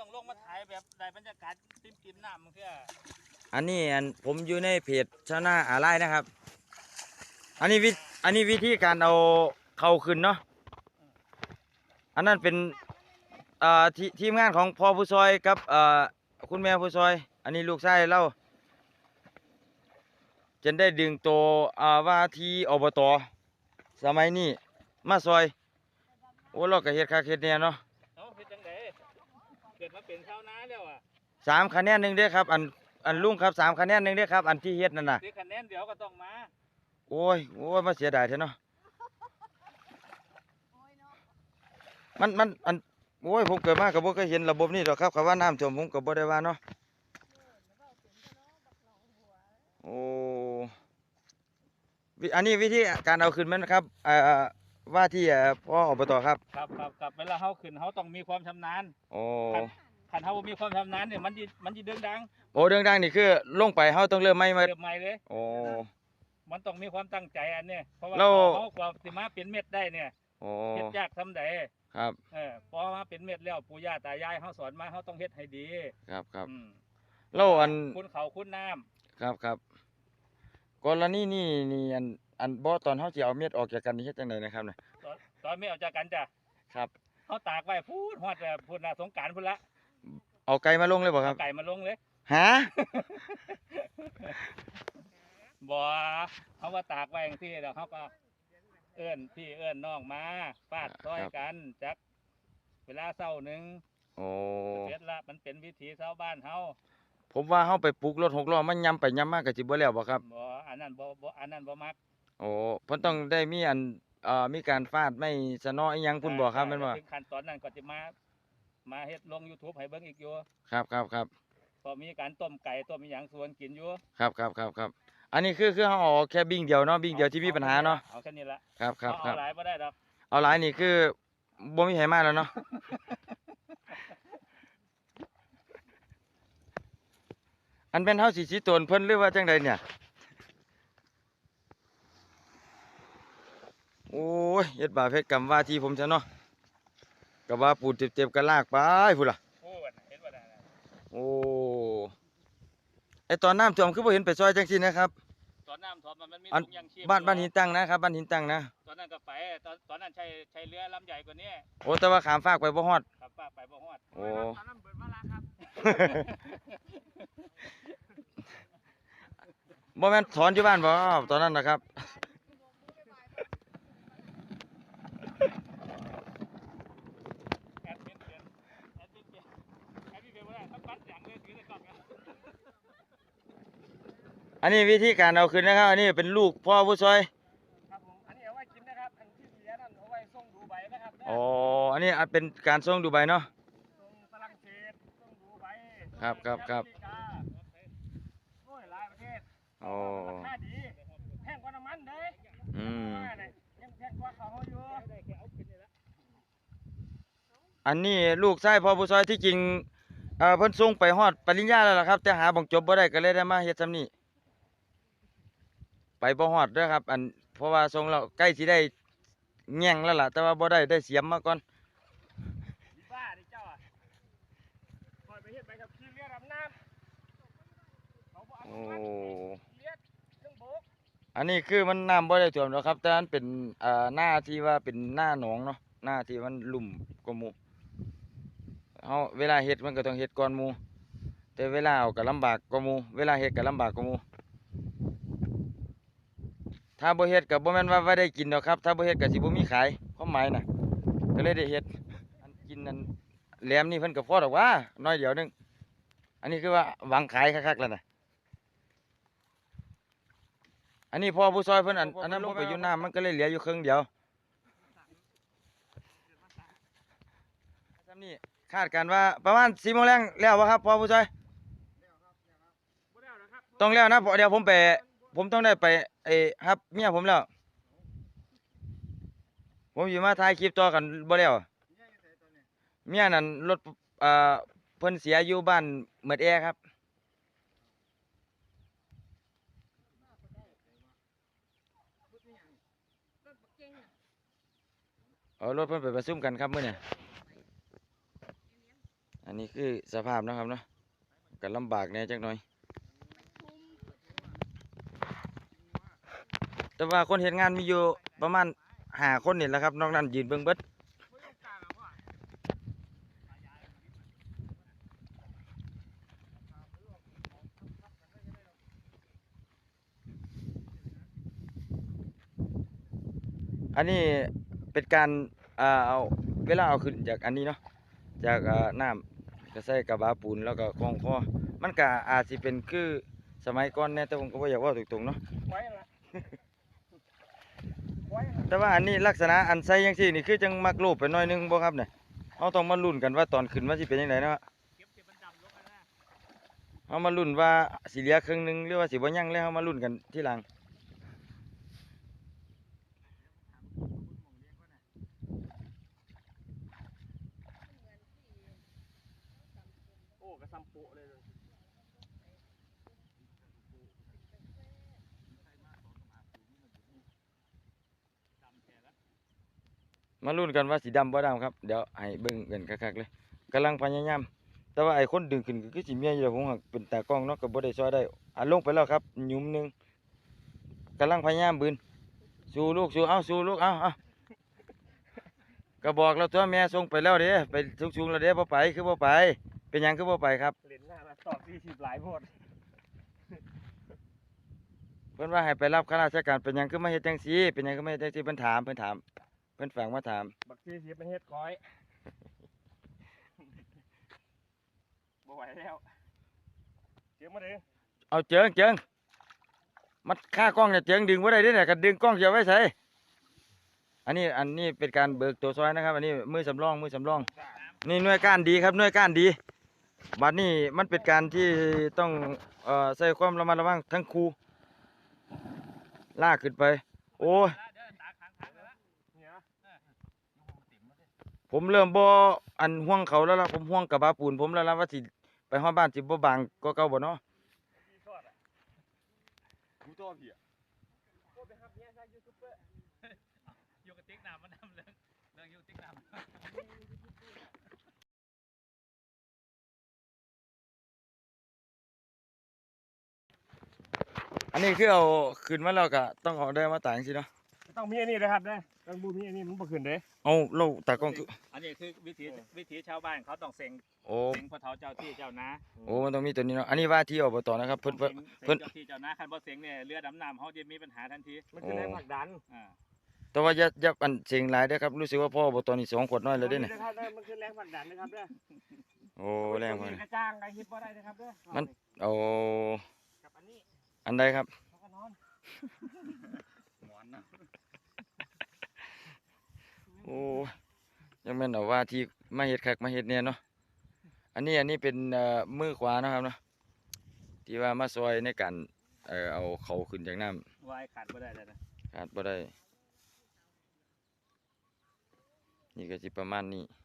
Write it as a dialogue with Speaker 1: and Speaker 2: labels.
Speaker 1: ต้องลงมาถ่ายแบบได้บรรยากาศติมติมๆน้ำมันคือ
Speaker 2: อันนี้อันผมอยู่ในเพจชาวนาอาไลนะครับ อันนี้วิอันนี้วิธีการเอาเข้าขึ้นเนาะ อันนั้นเป็นเอ่อทีทีมงานของพ่อผู้ซอยกับเอ่อคุณแม่ผู้ซอย อันนี้ลูกชายเราจนได้ดึงตัวอ่าว่าที่อบตสมัยนี้มาซอย โอ้เราก็เฮ็ดคักเฮ็ดแน่เนาะ
Speaker 1: เอ้าเป็นจังไดเกิด มาเป็นชาวนาแล้วอะ
Speaker 2: สามคะแนนหนึ่งเด้อครับ อันอันลุงครับสามคะแนนหนึ่งเด้อครับ อันที่เฮ็ดนั่นน่ะ
Speaker 1: ดีคะแนนเดี๋ยวก็ต้องมา
Speaker 2: โอ้ย โอ้ยมาเสียดายเถอะเนาะ มัน มัน อัน โอ้ย ผมเกิดมากับบ่เคยเห็นระบบนี้ดอกครับคำว่าน้ำท่วมผมก็บ่ได้ว่าเนาะ โอ้วิอันนี้วิธีการเอาขึ้นมันครับเอ่อ ว่าที่เอ่อพ่ออบตครับ
Speaker 1: ครับครับครับเวลาเฮาขึ้นเฮาต้องมีความชำนาญ
Speaker 2: โอ้
Speaker 1: คันเฮาบ่มีความชำนาญเนี่ยมันสิมันสิเดืองดัง
Speaker 2: โอ้เรื่องดังนี่คือลงไปเฮาต้องเริ่มใหม่มา
Speaker 1: เริ่มใหม่เลย
Speaker 2: โอ้
Speaker 1: มันต้องมีความตั้งใจอันเนี้ยเพราะว่า
Speaker 2: แล้ว
Speaker 1: เฮากว่าสิมาเป็นเม็ดได้เนี่ย
Speaker 2: โอ้
Speaker 1: เฮ็ดยากซำใด
Speaker 2: ครับ
Speaker 1: เออพอมาเป็นเม็ดแล้วปู่ย่าตายายเฮาสอนมาเฮาต้องเฮ็ดให้ดี
Speaker 2: ครับครับ
Speaker 1: อืม
Speaker 2: แล้วอัน
Speaker 1: คุณเขาคุณน้ำ
Speaker 2: ครับครับกรณีนี่นี่อัน อันบ่ตอนเฮาสิเอาเม็ดออกจากกันนี่เฮ็ดจังไดนะครับเนี่ย
Speaker 1: ตอนตอนไม่ออกจากกันจ้ะ
Speaker 2: ครับ
Speaker 1: เฮาตากไว้พูดฮอดแบบพูดน่ะสงกรารพุ่นละ
Speaker 2: เอาไก่มาลงเลยบ่ครับ
Speaker 1: เอาไก่มาลงเลย
Speaker 2: ฮะ
Speaker 1: บ่เฮาว่าตากไว้จังซี่แล้วเฮาก็เอิ้นพี่เอิ้นน้องมาฟาดซอยกันจักเวลาเช้าหนึง
Speaker 2: โอ้
Speaker 1: เสร็จละมันเป็นวิถีชาวบ้านเฮา
Speaker 2: ผมว่าเฮาไปปลูกรถหกล้อมันยำไปยำมาก็สิบ่แล้วบ่ครับ
Speaker 1: บ่อันนั้นบ่บ่อันนั้นบ่มัก
Speaker 2: โอ้เพิ่นต้องได้มีอันเอ่อมีการฟาดไม่สนออีหยังพุ่นบ่ครับแม่นบ่
Speaker 1: ถึงขั้นตอนนั้นก็สิมา มาเฮ็ดลง YouTube ให้เบิ่งอีกอยู่
Speaker 2: ครับครับครับ
Speaker 1: ก็มีการต้มไก่ต้มอีหยังสวนกินอยู่
Speaker 2: ครับครับครับครับ อันนี้คือคือเฮาเอาแค่บิ่งเดียวเนาะบิ่งเดียวที่มีปัญหาเนาะ
Speaker 1: เอาแค่นี้ละ
Speaker 2: ครับครับค
Speaker 1: เอา
Speaker 2: รับ
Speaker 1: หลายบ่ได้ดอก
Speaker 2: เอาหลายนี่คือบ่มีไผมาแล้วเนาะ อันเป็นเฮาสิสิโตนเพิ่นหรือว่าจังใดเนี่ย โอ้ยเฮ็ดบาปเฮ็ดกรรมว่าที่ผมซะเนาะก็ว่าปูดเจ็บๆก็ลากไปพุ่นล่ะ
Speaker 1: โอ้ว่าน่ะเห็นว่าน่ะ
Speaker 2: โอ้ไอตอนน้ำท่วมคือบ่เห็นไปซอยจังซี่นะครับ
Speaker 1: ตอนน้ำท่วมมันมันมี
Speaker 2: อัน
Speaker 1: ถุงยางชีพ
Speaker 2: บ้าน
Speaker 1: อยู่
Speaker 2: บ้านหินตั้งนะครับบ้านหินตั้งนะ
Speaker 1: ตอนนั้นก็ไปตอนตอนนั้นใช้ใช้เรือลำใหญ่กว่านี้
Speaker 2: โอ้แต่ว่าขามฟากไปบ่ฮอด
Speaker 1: ครับป้าไปบ่ฮอด
Speaker 2: โอ้
Speaker 1: ตอนนั้นเบิดมาละครับ
Speaker 2: บ่แม่นถอนอยู่บ้านบ่ตอนนั้นนะครับ
Speaker 1: แอดมินเปลี่ยนแอดมินเปลี่ยนแอดมินเปลี่ยนบ่ได้ต้องปัดอย่างเลยถือแต่กล้องนะ
Speaker 2: อันนี้วิธีการเอาขึ้นนะครับ อันนี้เป็นลูกพ่อผู้ซอย
Speaker 1: ครับผมอันนี้เอาไว้กินนะครับอันที่เสียนั่นเอาไว้ส่งดูใบนะครับ
Speaker 2: อ๋ออันนี้อาจเป็นการส่งดูใบเนาะ
Speaker 1: ส่งฝรั่งเศสส่งดูใบ
Speaker 2: ครับครับครับ
Speaker 1: ส่งอเมริกาโอ้ยหลายประเทศ
Speaker 2: อ๋อ
Speaker 1: ราคาดีแพงกว่าน้ำมันเด้
Speaker 2: อืม
Speaker 1: ว่าเนี่ยยังแพงกว่าเขาเขาอยู่
Speaker 2: อันนี้ลูกชายพ่อผู้ซอยที่จริงเอ่อเพิ่นส่งไปฮอดปริญญาแล้วล่ะครับ แต่หาบังจบบ่ได้ก็เลยได้มาเฮ็ดซำนี้ ไปบ่ฮอดเด้อครับ อันเพราะว่าส่งแล้วใกล้สิได้แง่งแล้วล่ะ แต่ว่าบ่ได้ได้เสียมมาก่อน
Speaker 1: บ้าดิเจ้าอะปล่อยไปเฮ็ดไปกับขี่เรือดำน้ำเขาบ่อนุ
Speaker 2: โอ้
Speaker 1: มัติเรือเครื่องโบก
Speaker 2: อันนี้คือมันน้ำบ่ได้ท่วมหรอกครับ แต่มันเป็นเอ่อหน้าที่ว่าเป็นหน้าหนองเนาะหน้าที่มันลุ่มกว่าหมู่เฮาเวลาเฮ็ดมันก็ต้องเฮ็ดก่อนหมู่แต่เวลาเอาก็ลำบากกว่าหมู่เวลาเฮ็ดก็ลำบากกว่าหมู่ ถ้าบ่เฮ็ดก็บ่แม่นว่าบ่ได้กินดอกครับ ถ้าบ่เฮ็ดก็สิบ่มีขายความหมายน่ะ ก็เลยได้เฮ็ดอันกินนั่นแหลมนี่เพิ่นก็พอดอกว่าน้อยเดียวหนึงอันนี้คือว่าหวังขายคักๆแล้วน่ะอันนี้พอผู้ซอยเพิ่นอันอันนั้นลงไปอยู่น้ำมันก็เลยเหลืออยู่ครึ่งเดียวซ้ำนี่คาดการว่าประมาณ4โมงแรงแล้วบ่ครับพอผู้ซอยต้องแล้วนะพราะเดี๋ยวผมไป ผมต้องได้ไปไอ้ครับเมียผมแล้ว ผมอยู่มาถ่ายคลิปต่อกันบ่แล้วเมียนั่นรถเอ่อเพิ่นเสียอยู่บ้านเมิดแอครับ เอารถเพิ่นไปประชุมกันครับเมื้อนี้อันนี้คือสภาพนะครับเนาะก็ลำบากแน่จักหน่อย แต่ว่าคนเห็นงานมีอยู่ประมาณหาคนนี่แหละครับนอกนั้นยืนเบิ่งเบิดอันนี้เป็นการเอาเวลาเอาขึ้นจากอันนี้เนาะจากน้ำก็ใส่กระบะปูนแล้วก็คล้องคอมันก็อาจสิเป็นคือสมัยก่อนแน่แต่ผมก็บ่อยากว่าตรงๆเนาะ แต่ว่าอันนี้ลักษณะอันไซยังสี่นี่คือจังมักรูปไปหน่อยนึงบ่ครับเนี่ยเขาต้องมาลุ้นกันว่าตอนขึ้นว่าสิเป็นยังไงนะ
Speaker 1: เก็บเก็บมันดำลงมานะ
Speaker 2: เฮามาลุ้นว่าสีเหลือครึ่งหนึงหรือว่าสีบ่ยังแล้วเขามาลุ้นกันทีหลัง
Speaker 1: โอ้กระซำโปะเลยเลย
Speaker 2: มาลุ้นกันว่าสิดำบ่ดำครับเดี๋ยวให้เบิ่งกันคักๆเลยกำลังพยายามแต่ว่าไอ้คนดึงขึ้นก็คือสิเมียอยู่แล้วผมหักเป็นตากล้องเนาะก็บ่ได้ช่วยได้อะลงไปแล้วครับหยุมหนึงกำลังพยายามบืนสู้ลูกสู้เอาสู้ลูกเอาเอาก็บอกแล้วตัวแม่ส่งไปแล้วเด้ไปสูงๆแล้วเด้บ่ไปคือบ่ไป เป็นหยังคือบ่ไปครับ
Speaker 1: เหรียญหน้ามาตอบสี่สิบหลายโพด
Speaker 2: เพิ่นว่าให้ไปรับข้าราชการเป็นหยังคือมาเฮ็ดจังซี่เป็นหยังคือมาเฮ็ดจังซี่เพิ่นถามเพิ่นถามเพิ่นฝากมาถาม
Speaker 1: บักสี่สิบเป็นเฮ็ดก้อย บ่ไหวแล้วเก็บมาเลย
Speaker 2: เอาเจิงเจิงมันค่ากล้องเนี่ยเจิงดึงบ่ได้เด้เนี่ยก็ดึงกล้องจะเอาไว้ใส่อันนี้อันนี้เป็นการเบิกตัวซอยนะครับ อันนี้มือสำรองมือสำรอง นี่หน่วยการดีครับหน่วยการดีบัดนี้มันเป็นการที่ต้องเอ่อใส่ความระมัดระวังทั้งครูลากขึ้นไป โอ้ย
Speaker 1: เนี่ย
Speaker 2: ผมเริ่มบ่อันห่วงเขาแล้วล่ะผมห่วงกับบาปูน ผมแล้วล่ะว่าสิไปฮอดบ้านสิบ่บางก็เก่าบ่เนาะ
Speaker 1: พี่ทอดอะ
Speaker 3: กูตัวพี่
Speaker 1: โอ้ไปหับเนี่ยใช่ยูทูบเบอร์อยู่กับติ๊กน้ำมันน้ำเรื่องเรื่องอยู่ติ๊กน้ำ
Speaker 2: อันนี้คือเอาขึ้นมาแล้วก็ต้องเอาได้มาตากจังซี่เนาะ
Speaker 1: ต้องมีอันนี้นะครับนะต้องบูมีอันนี้มันบ่ขึ้นเด้
Speaker 2: เอาเราตากล้องคือ
Speaker 4: อันนี้คือวิถีวิถีชาวบ้านเขาต้องเซ็ง
Speaker 2: โอ้
Speaker 4: เซ็งพ่อเฒ่าเจ้าที่เจ้านา
Speaker 2: โอ้มันต้องมีตัวนี้เนาะอันนี้ว่าที่อบตนะครับเพิ่น
Speaker 4: ต้
Speaker 2: เพิ่
Speaker 4: อนง
Speaker 2: เพิ่น
Speaker 4: เซ็งเซ็งเจ้าที่เจ้านาคันบ่เซ็งเนี่ยเรือดำน้ำเขาจะมีปัญหาทันที
Speaker 1: มันคือแรงผลักดัน
Speaker 4: อ่า
Speaker 2: แต่ว่าอย่าอย่าอันเสียงหลายเด้อครับรู้สึกว่าพ่ออบตนี่สองขวดน้อยแล้วเด้เนี่ย
Speaker 1: นะครับมันคือแรงผลักดันนะครับเด้อ
Speaker 2: โอ้แรงมาก
Speaker 1: กระจ้างไอ้ฮิปบ่ได้นะครับเด้อ
Speaker 2: มันโอ้
Speaker 1: กับอันนี้
Speaker 2: อันใดครับ
Speaker 1: เขาก็นอน
Speaker 4: หมอนนะ
Speaker 2: โอ้ยังแม่นเอาว่าที่มาเฮ็ดคักมาเฮ็ดเนี่ยเนาะอันนี้อันนี้เป็นเอ่อมือขวาเนาะครับเนาะที่ว่ามาซอยในการเอ่อเอาเขาขึ้นจากน้ำ
Speaker 4: วายขาดบ่ได้เลยนะ
Speaker 2: ขาดบ่ได้ นี่ก็สิประมาณนี้
Speaker 4: อ